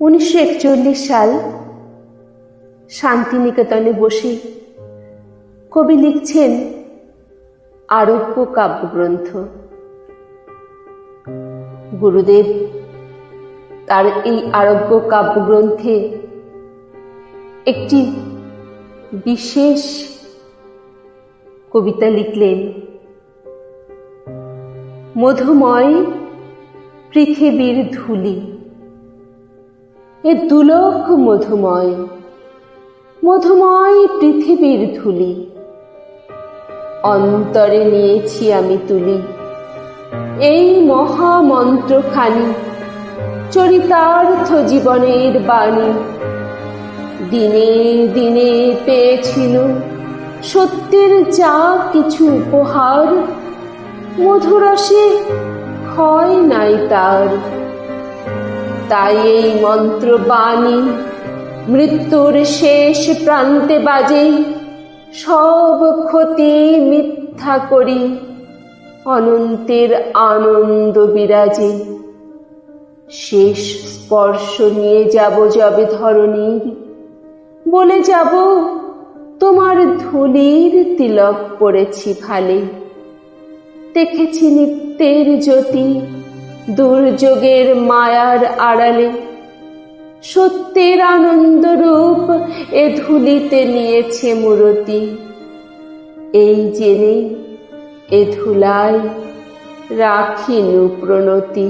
উনিশশো একচল্লিশ সাল শান্তিনিকেতনে বসে কবি লিখছেন আরব্য কাব্যগ্রন্থ। গুরুদেব তার এই আরব্য কাব্যগ্রন্থে একটি বিশেষ কবিতা লিখলেন, মধুময় পৃথিবীর ধুলি। এ দুলক মধুময় মধুময় পৃথিবীর ধুলি। অন্তরে নিয়েছি আমি তুলি, এই মহামন্ত্রখানি, চরিতার্থ জীবনের বাণী। দিনে দিনে পেয়েছিল সত্যের যা কিছু উপহার, মধুরসে ক্ষয় নাই তার। তাই এই মন্ত্রবাণী মৃত্যুর শেষ প্রান্তে বাজে। সব ক্ষতি মিথ্যা করি, অনন্তের আনন্দ বিরাজে। শেষ স্পর্শ নিয়ে যাব যাবে ধরণীর। বলে যাব, তোমার ধুলির তিলক পড়েছি ভালে দেখেছি নিত্যের জ্যোতি। দুর্যোগের মায়ার আড়ালে। সত্যের আনন্দ রূপ এ ধুলিতে নিয়েছে মূরতি। এই জেনে এ ধুলায় রাখিনু প্রণতি।